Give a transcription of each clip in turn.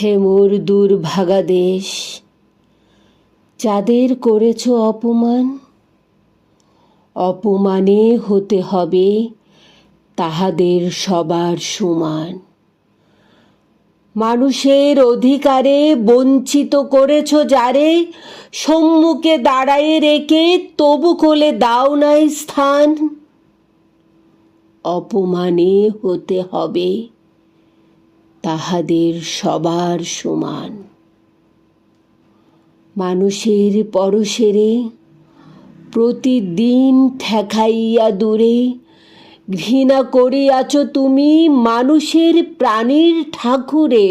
হে মোর দুর্ভাগা দেশ, যাদের করেছ অপমান, অপমানে হতে হবে তাহাদের সবার সমান। মানুষের অধিকারে বঞ্চিত করেছ যারে, সম্মুখে দাঁড়ায়ে রেখে তবু কোলে দাও নাই স্থান। অপমানে হতে হবে তাহাদের সবার সমান। মানুষের পরশেরে প্রতিদিন ঠেকাইয়া দূরে ঘৃণা করিয়াছ তুমি মানুষের প্রাণীর ঠাকুরে।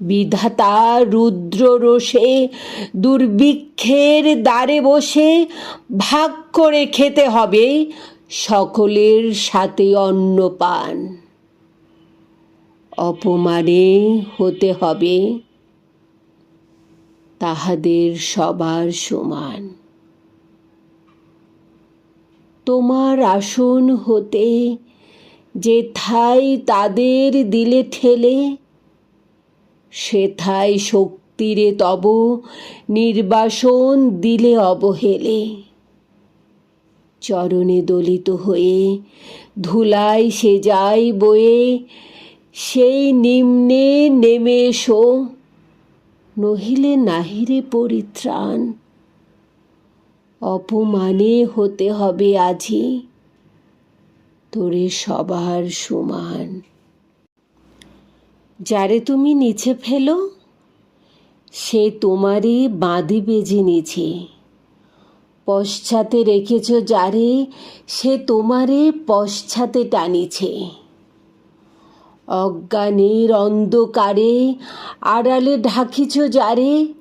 বিধাতা রুদ্র রোষে দুর্ভিক্ষের দ্বারে বসে ভাগ করে খেতে হবে সকলের সাথে অন্ন পান অপমানে হতে হবে। তাহাদের সবার সমান। তোমার আসন হতে যেথায় তাদের দিলে ঠেলে, সেথায় শক্তিরে তব নির্বাসন দিলে অবহেলে। চরণে দলিত হয়ে ধুলায় সে যায় বয়ে সেই নিম্নে নেমে এসো, নহিলে নাহিরে পরিত্রাণ। অপমানে হতে হবে আজি, তোরে সবার সমান। যারে তুমি নিচে ফেলো, সে তোমারই বাঁধিবে যে নিচে। পশ্চাতে রেখেছ যারে, সে তোমারে পশ্চাতে টানিছে। অজ্ঞানের অন্ধকারে আড়ালে ঢাকিছ যারে।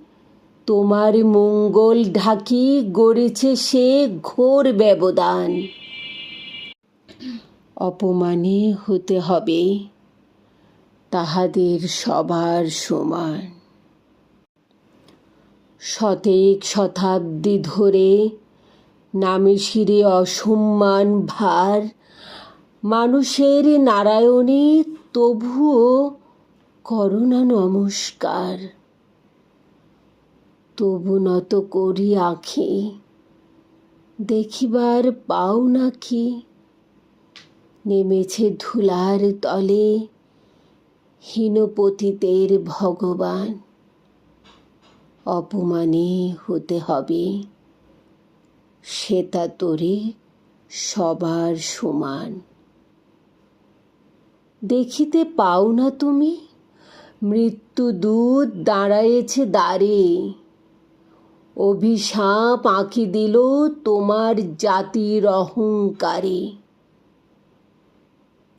তোমার মঙ্গল ঢাকি গড়েছে সে ঘোর ব্যবধান। অপমানে হতে হবে তাহাদের সবার সমান। শতেক শতাব্দী ধরে নামে শিরে অসম্মান ভার মানুষের নারায়ণে, তবুও করুণা নমস্কার। তবু নত করি আঁখি, দেখিবার পাও নাকি। নেমেছে ধুলার তলে হীনপতিতের ভগবান। অপমানে হতে হবে সেটা তোরে সবার সমান। দেখিতে পাও না তুমি? মৃত্যু দূত দাঁড়ায়েছে দ্বারে। অভিশাপ আঁকি দিল তোমার জাতির অহংকারে।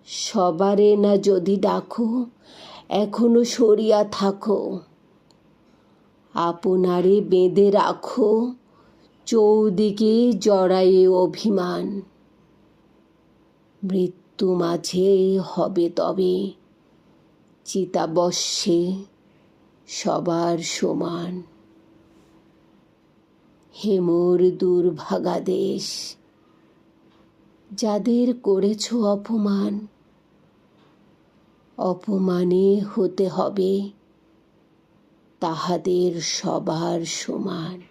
সবারে না যদি ডাকো, এখনও সরিয়া থাকো। আপনারে বেঁধে রাখো, চৌদিকে জড়ায়ে অভিমান। মৃত্যু মাঝে হবে তবে চিতাবশ্যে সবার সমান। হেমর দুর্ভাগা দেশ, যাদের করেছ অপমান, অপমানে হতে হবে তাহাদের সবার সমান।